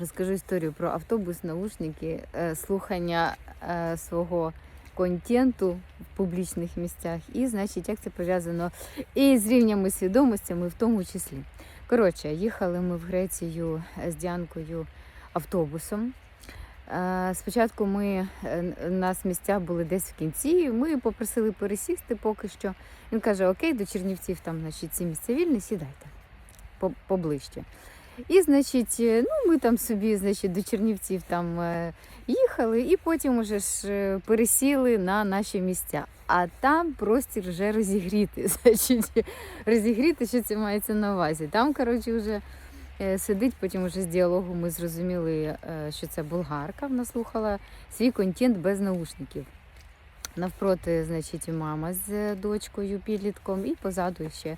Розкажу історію про автобус, наушники, е, слухання е, свого контенту в публічних місцях, і, значить, як це пов'язано і з рівнями свідомостями, в тому числі. Коротше, їхали ми в Грецію з Діанкою автобусом. Е, Спочатку ми е, у нас місця були десь в кінці. Ми попросили пересісти поки що. Він каже: Окей, до Чернівців там, значить, ці місця вільні, сідайте поближче. І, значить, е, ну, ми там собі, значить, до Чернівців там е, їхали, і потім уже ж е, пересіли на наші місця. А там простір вже розігріти. Значить, розігріти, що це мається на увазі. Там, коротше, вже сидить, потім вже з діалогу ми зрозуміли, що це болгарка. Вона слухала свій контент без наушників. Навпроти, значить, мама з дочкою, підлітком, і позаду ще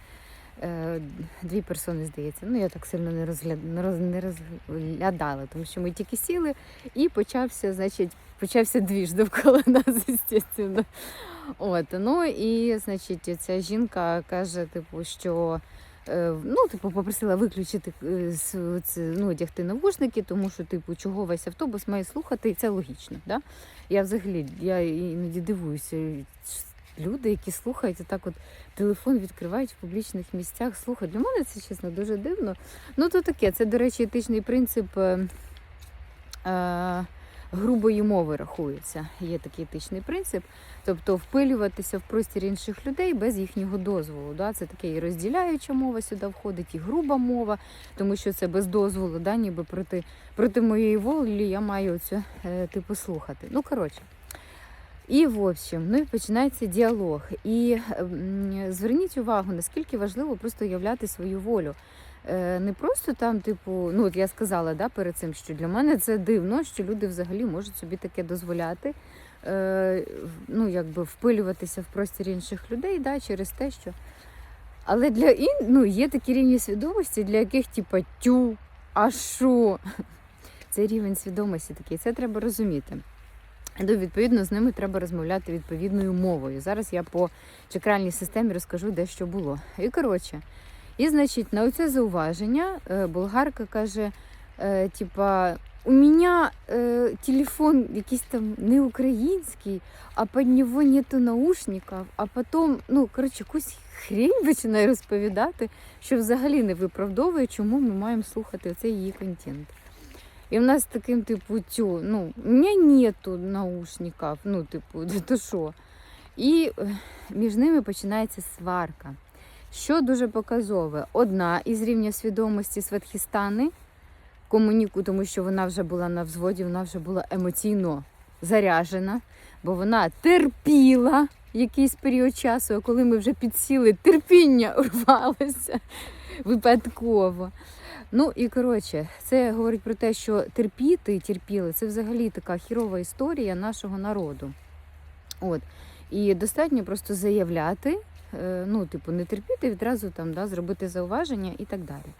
дві персони, здається. Ну, я так сильно не, розгля... не, роз... не розглядала, тому що ми тільки сіли і почався, значить, почався двіж довкола нас, звісно. От, ну і, значить, ця жінка каже, типу, що. е, Ну, типу, попросила виключити е, ну, одягти навушники, тому що, типу, чого весь автобус має слухати, і це логічно. Да? Я взагалі я іноді дивуюся. Люди, які слухають, так от телефон відкривають в публічних місцях. Слухають. Для мене це чесно дуже дивно. Ну, то таке, це, до речі, етичний принцип е, е, грубої мови рахується. Є такий етичний принцип. Тобто впилюватися в простір інших людей без їхнього дозволу. Да? Це таке і розділяюча мова сюди входить, і груба мова, тому що це без дозволу, да? ніби проти, проти моєї волі я маю це е, типу слухати. Ну, коротше. І в общем, ну і починається діалог. І зверніть увагу, наскільки важливо просто уявляти свою волю. Е, Не просто там, типу, ну от я сказала да, перед цим, що для мене це дивно, що люди взагалі можуть собі таке дозволяти. Е, ну, якби впилюватися в простір інших людей, да, через те, що. Але для ін... ну, є такі рівні свідомості, для яких, типа, тю, а що? Це рівень свідомості такий, це треба розуміти. Ну, відповідно, з ними треба розмовляти відповідною мовою. Зараз я по чакральній системі розкажу, де що було. І коротше, і значить, на оце зауваження е, болгарка каже: е, типа, у мене е, телефон якийсь там не український, а під нього нету наушників, а потім, ну, коротше, якусь хрень починає розповідати, що взагалі не виправдовує, чому ми маємо слухати оцей її контент. І в нас таким, типу, тю, ну, у мене нету наушників, ну, типу, то що? І між ними починається сварка. Що дуже показове, одна із рівня свідомості Светхістани комуніку, тому що вона вже була на взводі, вона вже була емоційно заряжена, бо вона терпіла якийсь період часу, а коли ми вже підсіли, терпіння урвалося випадково. Ну і коротше, це говорить про те, що терпіти терпіли це взагалі така хірова історія нашого народу. От. І достатньо просто заявляти, е, ну, типу, не терпіти, відразу там да, зробити зауваження і так далі.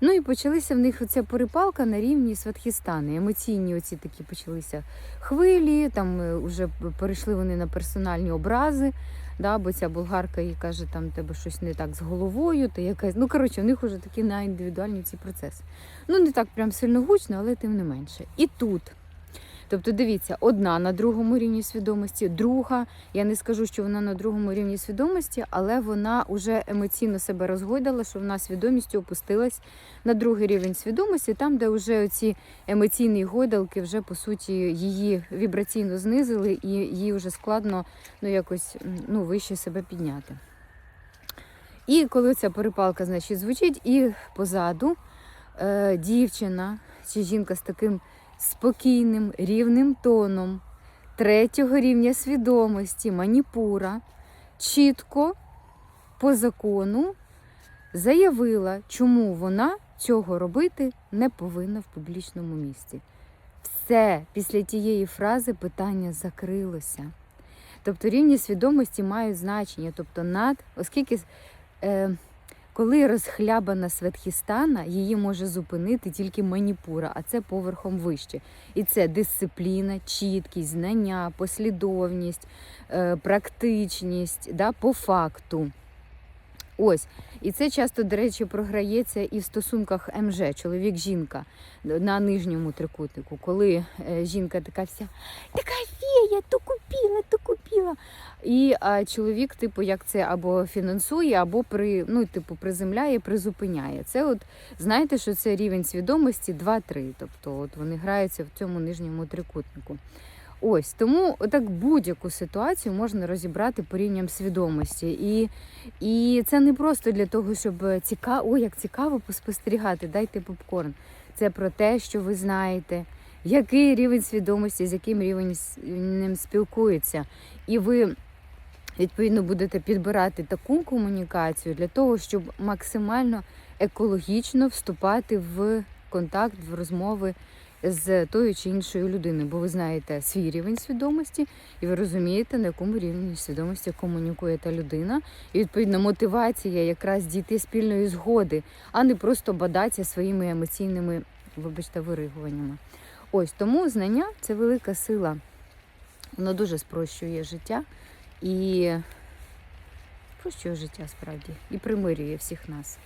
Ну і почалися в них оця перепалка на рівні Сватхістани. Емоційні оці такі почалися хвилі, там е, вже перейшли вони на персональні образи. Да, бо ця болгарка їй каже, там тебе щось не так з головою, Ти якась. Ну, коротше, у них вже такі на індивідуальні ці процеси. Ну, не так прям сильно гучно, але тим не менше. І тут. Тобто, дивіться, одна на другому рівні свідомості, друга. Я не скажу, що вона на другому рівні свідомості, але вона вже емоційно себе розгойдала, що вона свідомістю опустилась на другий рівень свідомості, там, де вже ці емоційні гойдалки вже по суті її вібраційно знизили, і їй вже складно ну, якось ну, вище себе підняти. І коли ця перепалка значить, звучить, і позаду е, дівчина чи жінка з таким спокійним, рівним тоном третього рівня свідомості, маніпура, чітко по закону заявила, чому вона цього робити не повинна в публічному місці. Все після тієї фрази питання закрилося. Тобто рівні свідомості мають значення. Тобто, над, оскільки е, коли розхлябана Светхістана, її може зупинити тільки маніпура, а це поверхом вище. І це дисципліна, чіткість, знання, послідовність, е, практичність да, по факту. Ось. І це часто, до речі, програється і в стосунках МЖ, чоловік-жінка на нижньому трикутнику, коли е, жінка така вся така фея, то купила, то купила. І а, чоловік, типу, як це або фінансує, або при, ну, типу, приземляє, призупиняє. Це от знаєте, що це рівень свідомості 2-3. Тобто от вони граються в цьому нижньому трикутнику. Ось тому так будь-яку ситуацію можна розібрати по рівням свідомості. І, і це не просто для того, щоб цікаво, як цікаво поспостерігати, дайте попкорн. Це про те, що ви знаєте, який рівень свідомості, з яким рівнем спілкується. І ви відповідно будете підбирати таку комунікацію для того, щоб максимально екологічно вступати в контакт, в розмови з тою чи іншою людиною, бо ви знаєте свій рівень свідомості, і ви розумієте, на якому рівні свідомості комунікує та людина. І відповідно мотивація якраз дійти спільної згоди, а не просто бадатися своїми емоційними, вибачте, виригуваннями. Ось тому знання це велика сила. Воно дуже спрощує життя і спрощує життя справді і примирює всіх нас.